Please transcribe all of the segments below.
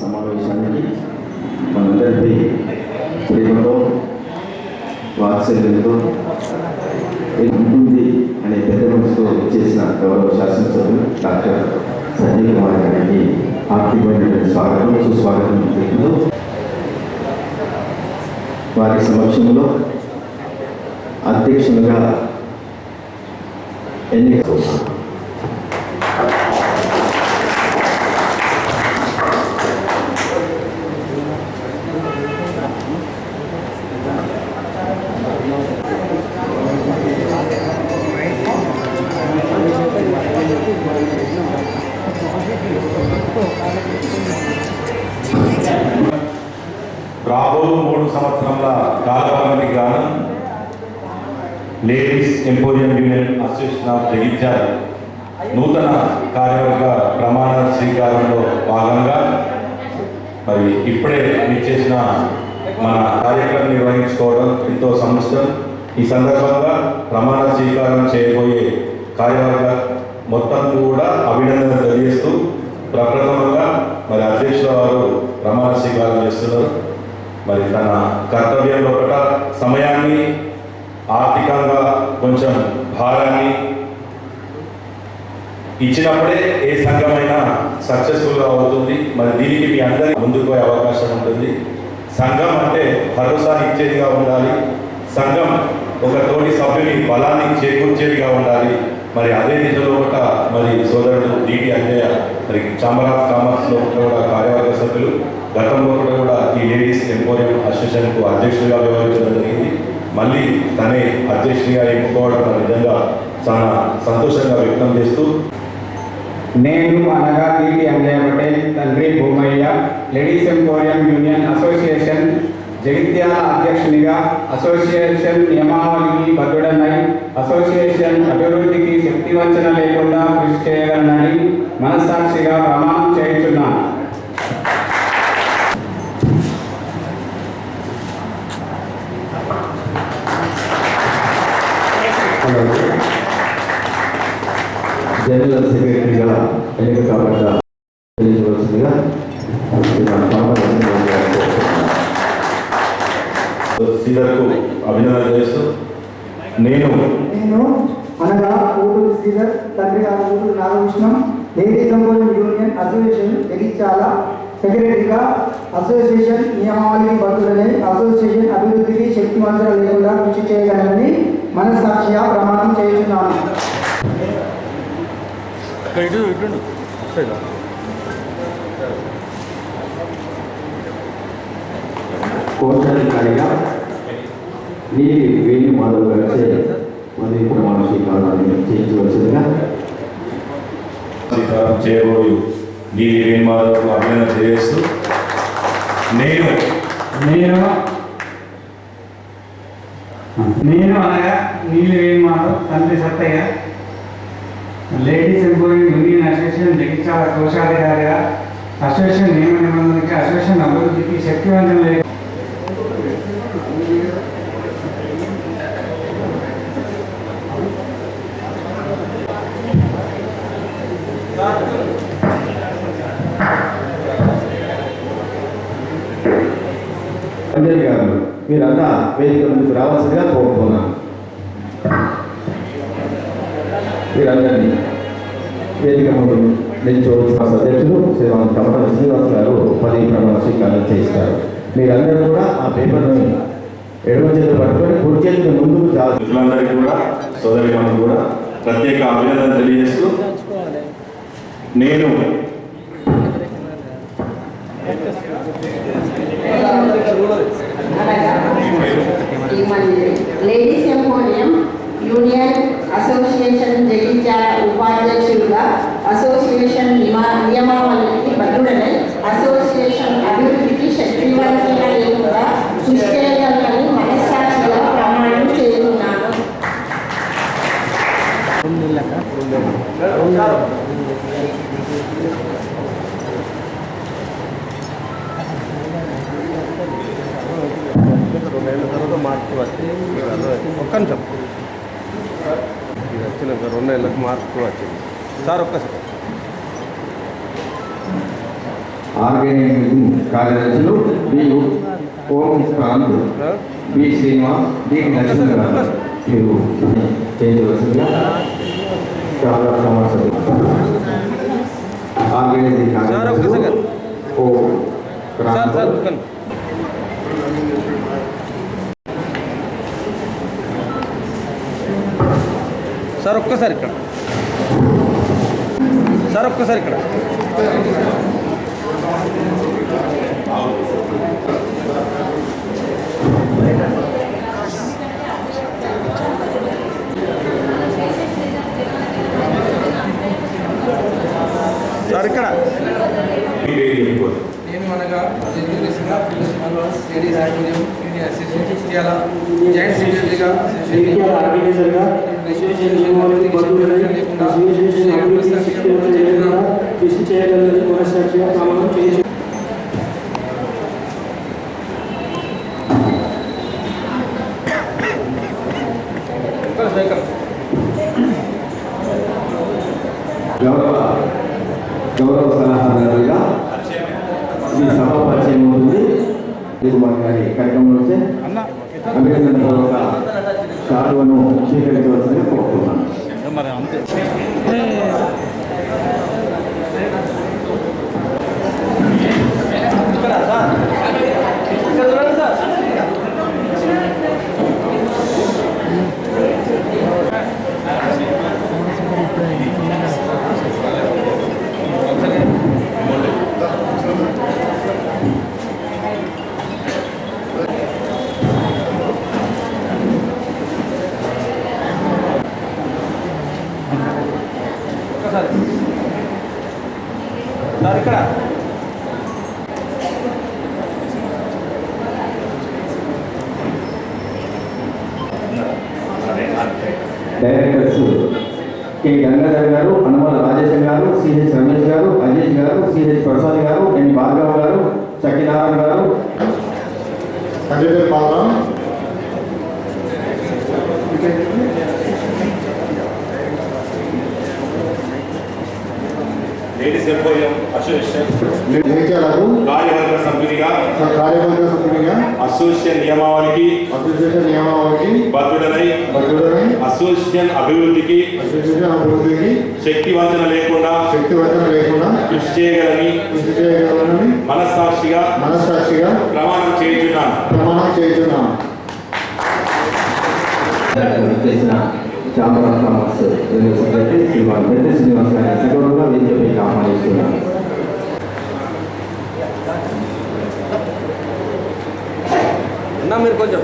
సమావేశానికి మనందరికీ ప్రేమతో వాత్సల్యంతో ఉంటుంది అనే పెద్ద మనసుతో చేసిన గౌరవ శాసనసభ్యులు డాక్టర్ సంజయ్ కుమార్ గారికి ఆర్థికమైన స్వాగతం సుస్వాగతం తెలుపుతూ వారి సమక్షంలో అధ్యక్షులుగా ఎన్నిక symposium union association of Jagtial నూతన కార్యవర్గ ప్రమాణ స్వీకారంలో భాగంగా మరి ఇప్పుడే ఇచ్చేసిన మన కార్యక్రమం నిర్వహించుకోవడం ఎంతో సంవత్సరం. ఈ సందర్భంగా ప్రమాణ స్వీకారం చేయబోయే కార్యవర్గ మొత్తం కూడా అభినందన తెలియజేస్తూ ప్రప్రథమంగా మరి అధ్యక్షుల వారు ప్రమాణ స్వీకారం చేస్తున్నారు. మరి తన కర్తవ్యంలో ఒకట సమయాన్ని ఆర్థికంగా కొంచెం భారాన్ని ఇచ్చినప్పుడే ఏ సంఘమైనా సక్సెస్ఫుల్గా అవుతుంది. మరి దీనికి మీ అందరి ముందుకు పోయే అవకాశం ఉంటుంది. సంఘం అంటే భరోసా ఇచ్చేదిగా ఉండాలి. సంఘం ఒక తోటి సభ్యుని బలాన్ని చేకూర్చేదిగా ఉండాలి. మరి అదే దిశలో ఒక మరి సోదరుడు డిటి అంజయ్య మరి ఛాంబర్ ఆఫ్ కామర్స్లో కూడా కార్యవర్గ సభ్యులు గతంలో కూడా కూడా ఈ లేడీస్ ఎంపోరియం అసోసియేషన్కు అధ్యక్షుడిగా వ్యవహరించడం జరిగింది. మళ్ళీ తనే అధ్యక్షుడిగా ఎన్నుకోవడం నిజంగా చాలా సంతోషంగా వ్యక్తం చేస్తూ నేను అనగా టీటీ అంజయ్య పటేల్ తండ్రి Bhumaiah ladies emporium union association Jagtial అధ్యక్షునిగా అసోసియేషన్ నియమావళికి బద్దుడనై అసోసియేషన్ అభివృద్ధికి శక్తివంచన లేకుండా కృషి చేయగలనని మనస్సాక్షిగా ప్రమాణం చేయుచున్నాను. జనరల్ సెక్రటరీగా ఎన్నిక కాబట్టి తెలియవలసిందిగా. శ్రీధర్కు అభినందన చేస్తూ నేను నేను అనగా ఊటూరు శ్రీధర్ తండ్రి గారు Oturu Nagakrishnam ladies emporium union association Jagtial సెక్రటరీగా అసోసియేషన్ నియమావళికి బద్దులనే అసోసియేషన్ అభివృద్ధికి శక్తివంతులు లేకుండా కృషి చేయగలనని మనస్సాక్షిగా ప్రమాణం చేస్తున్నాను కోశాధికారిగా నీటి వేణు మాధవ్ గారిచే మరి ప్రమాణ స్వీకారాన్ని చేయించవలసిందిగా స్వీకారం చేయబోయు నీలి వేణుమాధవ్ అభినందన తెలియజేస్తూ నేను నేను నేను అనగా నీలి వేణుమాధవ్ తండ్రి Sattaiah. Ladies emporium union association Jagtial కోశాధికారిగా. Association నియమ నిబంధనకి అసోసియేషన్ అభివృద్ధికి శక్తివంతం లేదు అందరికీ మీరంతా వేదిక ముందుకు రావాల్సిందిగా కోరుతున్నాను మీరందరినీ వేదిక ముందు నిల్చోవలసిన అధ్యక్షులు శ్రీమాన్ కమల శ్రీనివాస్ గారు పది ప్రమాణ స్వీకారం చేస్తారు మీరందరూ కూడా ఆ పేపర్ని ఎడమ చేతులు పట్టుకొని కుడి చేతులు ముందుకు చాలా మిత్రులందరికీ కూడా సోదరి మనం కూడా ప్రత్యేక అభినందన తెలియజేస్తూ నేను ladies emporium union association Jagtial ఉపాధ్యక్షులుగా అసోసియేషన్ నియమ- నియమావళికి బద్దుడనై అసోసియేషన్ అభివృద్ధికి శక్తివంతంగా లేకుండా కృషి చేయగలనని మనస్సాక్షిగా ప్రమాణం చేస్తున్నాను రెండేళ్ళ తర్వాత మార్పు వచ్చింది ఒక్క నిమిషం. ఇది వచ్చినాక రెండు నెలలకు మార్పు వచ్చింది. సార్ ఒక్కసారి ఆర్గనైజింగ్ కార్యదర్శులు B Om Kranth B Srinivas D Narasimha గారు మీరు చేయవలసిందిగా చాలా సమస్యలు ఆర్గనైజింగ్ కార్యదర్శులు. ఓ సార్ క్రాంత్ సార్ ఒక్కని. సార్ ఒక్కసారి ఇక్కడ. సార్ ఒక్కసారి ఇక్కడ. సార్ ఇక్కడ. అనగా జాయింట్ సెక్రటరీగా జగిత్యాల ఆర్గనైజర్గా కృషి చేయగలని మనస్సాక్షిగా ప్రమాణం చేసి గౌరవ గౌరవ సలహాదారుగా ఈ సభ పరిచయం ఉంటుంది దిగుమతి గారి కార్యక్రమం వచ్చే అభినందనపూర్వక షాలువను స్వీకరించవలసిందిగా కోరుతున్నాను మరి అంతే ఇక్కడ సార్ ఇక్కడ చూడండి సార్ ఒక్కసారి సార్ ఇక్కడ డైరెక్టర్స్ కె. గంగాధర్ గారు అనుమల రాజేశం గారు సిహెచ్ రమేష్ గారు అజేష్ గారు సిహెచ్ ప్రసాద్ గారు ఎన్. భార్గవ్ గారు సత్యనారాయణ గారు. లేడీస్ ఎంపోరియం అసోసియేషన్ కార్యవర్గ కార్యవర్గ సభ్యునిగా అసోసియేషన్ నియమావళికి అసోసియేషన్ నియమావళికి బద్దుడనై బద్దుడని అసోసియేషన్ అభివృద్ధికి అసోసియేషన్ అభివృద్ధికి శక్తివంచన లేకుండా శక్తివంతం లేకుండా కృషి చేయగలని కృషి చేయగలనని మనస్సాక్షిగా మనస్సాక్షిగా ప్రమాణం చేయుచున్నాను. ప్రమాణం చేస్తున్నాను చేసిన పెద్ద శ్రీనివాస్ గారి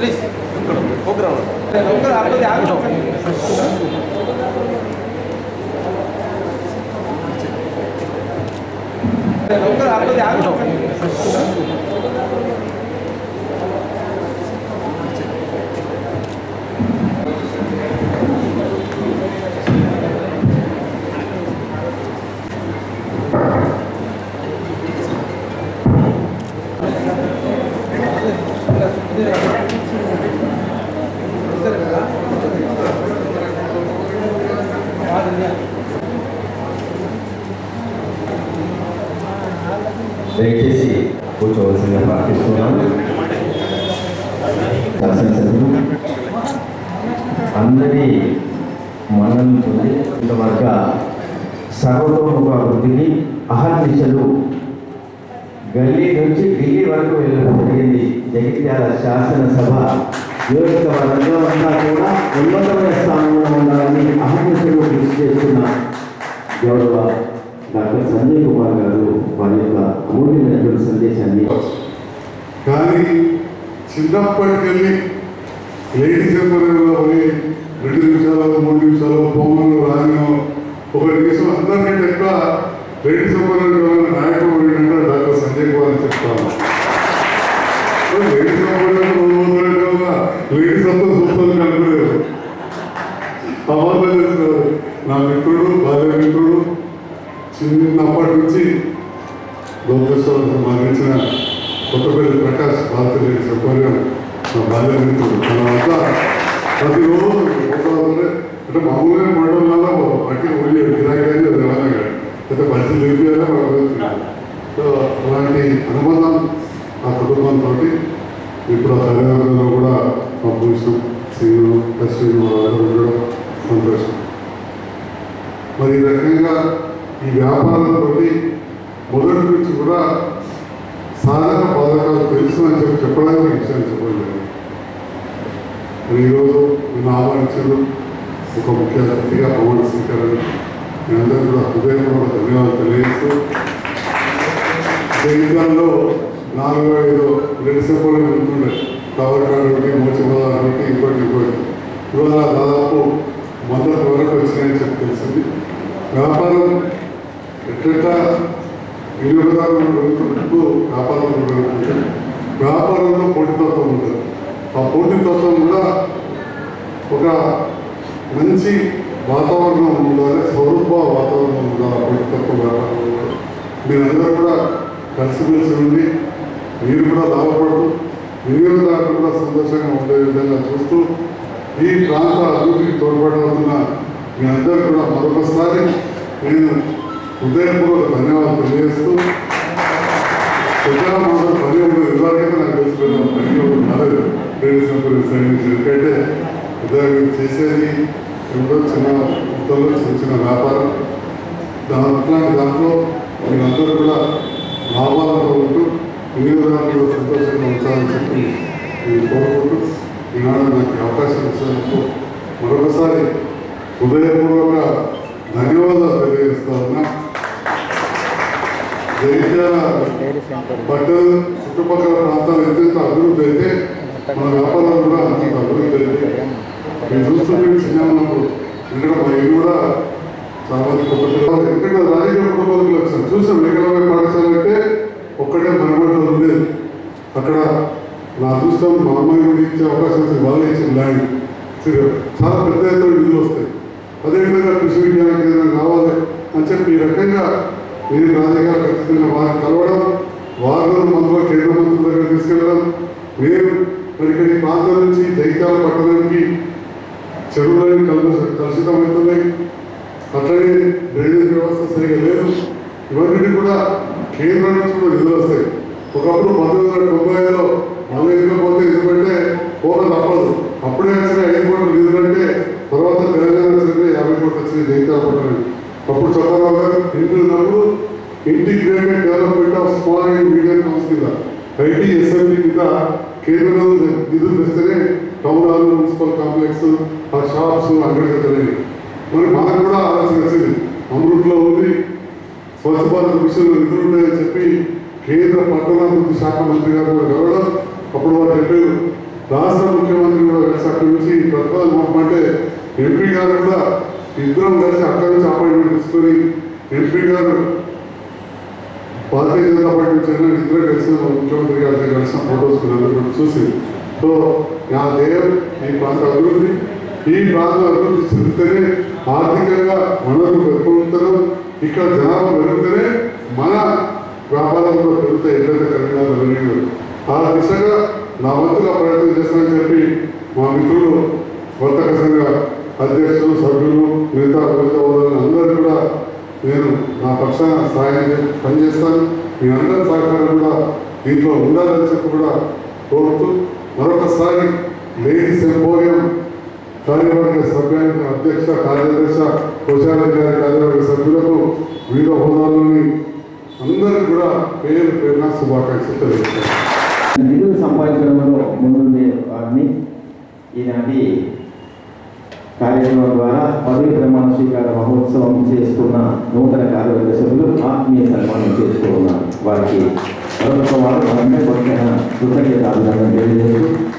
మీరు కొంచెం ప్లీజ్ ప్రోగ్రామ్ అందరి మన్ననతో ఇంతవరకు సర్వతోముఖ అభివృద్ధికి అహర్నిశలు గల్లీ నుంచి ఢిల్లీ వరకు వెళ్ళడం జరిగింది. జగిత్యాల శాసనసభ నియోజకవర్గంలో అంతా కూడా ఉన్నతమైన స్థానంలో ఉండాలని అహర్నిశలు కృషి చేస్తున్న గౌరవ డాక్టర్ సంజయ్ కుమార్ గారు వారి యొక్క అమూల్యమైనటువంటి సందేశాన్ని కానీ చిన్నప్పటికెళ్ళి లేడీస్ ఎంపరీలో పోయి రెండు నిమిషాలు మూడు నిమిషాలు పొమ్మలు రాను ఒక నిమిషం అందరికంటే ఎక్కువ లేడీస్ ఎంపరీలో నాయకుడు పోయిందంటే డాక్టర్ సంజయ్ కుమార్ అని చెప్తాను లేడీస్ ఎంపరీలో లేడీస్ అంతా చూస్తాను కనుకోలేదు అబద్ధాలు నా మిత్రుడు భార్య మిత్రుడు చిన్నప్పటి నుంచి లోకేశ్వరం మరణించిన కొత్తపల్లి ప్రకాష్ భారతదేశ సౌకర్యం. నా బాల్య మిత్రుడు మన ప్రతిరోజు పోతామంటే అంటే మామూలుగా మండలంలో బట్టి వెళ్ళి గిరాకీ రవాణా అయితే మంచి తెలిపారా సో అలాంటి అనుబంధం ఆ కుటుంబంతో ఇప్పుడు ఆ తల్లిదండ్రులు కూడా మా భూషణం శ్రీను లక్ష్మీ వాళ్ళందరూ సంతోషం మరి ఈ రకంగా ఈ వ్యాపారంతో మొదటి నుంచి కూడా సాధారణ పథకాలు తెలుసు అని చెప్పి చెప్పడానికి ఈ విషయాన్ని చెప్పలేదు. ఈరోజు నేను ఆహ్వానించారు ఒక ముఖ్య అతిథిగా పవన్ స్వీకరణ మీ అందరూ కూడా హృదయపూర్వక ధన్యవాదాలు తెలియజేస్తూ జీవితంలో నాలుగో ఐదు రెండు సేపులు ఉంటుండే కవర్ కార్డు ఒకటి మోచిమల ఇంకోటి ఇంకోటి ఇవాళ దాదాపు మద్దతు వరకు వచ్చినాయని చెప్పి తెలిసింది. వ్యాపారం ఎట్లా వినియోగదారులు పెరుగుతున్నట్టు వ్యాపారం పెరుగుతుంది వ్యాపారంలో పోటీతత్వం ఉంటుంది ఆ పోటీతత్వం కూడా ఒక మంచి వాతావరణం ఉండాలి స్వరూప వాతావరణం ఉండాలి ఆ పోటీతత్వ వ్యాపారంలో మీరందరూ కూడా కలిసిమెలిసి ఉండి మీరు కూడా లాభపడుతూ వినియోగదారులు కూడా సంతోషంగా ఉండే విధంగా చూస్తూ ఈ ప్రాంత అభివృద్ధికి తోడ్పడుతున్న మీ అందరూ కూడా మరొకసారి నేను హృదయపూర్వక ధన్యవాదాలు తెలియజేస్తూ పెద్దగా పర్యటన పని నాకు తెలుసుకున్నాం పని ఉండదు రాలేదు ట్రేడ్ ఎందుకంటే ఉదాహరణ చేసేది ఎంతో చిన్న మొత్తంలో చిన్న చిన్న వ్యాపారం. దాని అట్లాంటి దాంట్లో మీరందరూ కూడా లాభాలతో ఉంటూ వినియోగదారులు సంతోషంగా ఉంచాలని చెప్పి నేను కోరుకుంటూ ఈనాడు నాకు అవకాశం ఇచ్చినందుకు మరొకసారి హృదయపూర్వక ధన్యవాదాలు తెలియజేస్తా ఉన్నా. జగిత్యాల పట్టణ చుట్టుపక్కల ప్రాంతాలు ఎంతైతే అభివృద్ధి అయితే మన వ్యాపారాలు కూడా అంత అభివృద్ధి అయితే నేను చూస్తుంటే చిన్న ఉన్నప్పుడు ఇక్కడ మా ఇల్లు కూడా చాలా మంది కొత్త ఎక్కడ రాజకీయ కుటుంబాలకు వచ్చాను చూసాం ఏకలవ్య పాఠశాల అంటే ఒక్కటే మనబడిలో ఉండేది. అక్కడ నా అదృష్టం మా అమ్మాయి కూడా ఇచ్చే అవకాశం వచ్చింది వాళ్ళు ఇచ్చిన ల్యాండ్. చాలా పెద్ద ఎత్తున నిధులు వస్తాయి. అదేవిధంగా కృషి విజ్ఞాన కేంద్రం కావాలి అని చెప్పి ఈ రకంగా మీరు రాజకీయాలు ఖచ్చితంగా వారిని కలవడం వారిలో మంత్రులు కేంద్ర మంత్రుల దగ్గర తీసుకెళ్ళడం మీరు మరి ఇక్కడ ఈ ప్రాంతం నుంచి దైత్యాల పట్టణానికి చెరువులని కలుష కలుషితమవుతున్నాయి అట్లనే డ్రైనేజ్ వ్యవస్థ సరిగా లేదు. ఇవన్నీ కూడా కేంద్రం నుంచి కూడా నిధులు వస్తాయి. స్వచ్ఛ విషయంలో ఎదురున్నాయని చెప్పి కేంద్ర పట్టణాభివృద్ధి శాఖ మంత్రి గారు కూడా వెళ్ళడం అప్పుడు వారు చెప్పారు. రాష్ట్ర ముఖ్యమంత్రి కూడా కలిసి అక్కడి నుంచి ప్రతిపాదన పంపమంటే ఎంపీ గారు కూడా ఇద్దరం కలిసి అక్కడి నుంచి అపాయింట్మెంట్ తీసుకొని ఎంపీ గారు భారతీయ జనతా పార్టీ చెందిన ఇద్దరు కలిసి ముఖ్యమంత్రి గారితో కలిసిన ఫోటోస్ చూసి సో నా ధ్యేయం ఈ ప్రాంత అభివృద్ధి. ఈ ప్రాంతం అభివృద్ధి చెందితేనే ఆర్థికంగా వనరులు పెరుగుతారు ఇక్కడ జనాభా పెరిగితేనే వ్యాపారంలో ఎట్లయితే కరీంనగర్ రెవెన్యూ ఆ దిశగా నా వంతుగా ప్రయత్నం చేస్తానని చెప్పి మా మిత్రులు వర్తక సంఘ అధ్యక్షులు సభ్యులు మిగతా మిగతా వాళ్ళని అందరూ కూడా నేను నా పక్షాన సహాయం పనిచేస్తాను. మీ అందరి సహకారం కూడా దీంట్లో ఉండాలని చెప్పి కూడా కోరుతూ మరొకసారి లేడీస్ ఎంపోరియం కార్యవర్గ సభ్యానికి అధ్యక్ష కార్యదర్శి కోశాధికారి కార్యవర్గ సభ్యులకు వివిధ హోదాలోని అందరికీ కూడా పేరు పేరున శుభాకాంక్షలు తెలియజేస్తాను నిధులు సంపాదించడంలో ముందుండే వారిని ఈనాటి కార్యక్రమం ద్వారా పదవి ప్రమాణ స్వీకార మహోత్సవం చేసుకున్న నూతన కార్యవర్గ సభ్యులు ఆత్మీయ సన్మానం చేస్తూ వారికి మరొక వారు కృతజ్ఞత అభినందన తెలియజేస్తూ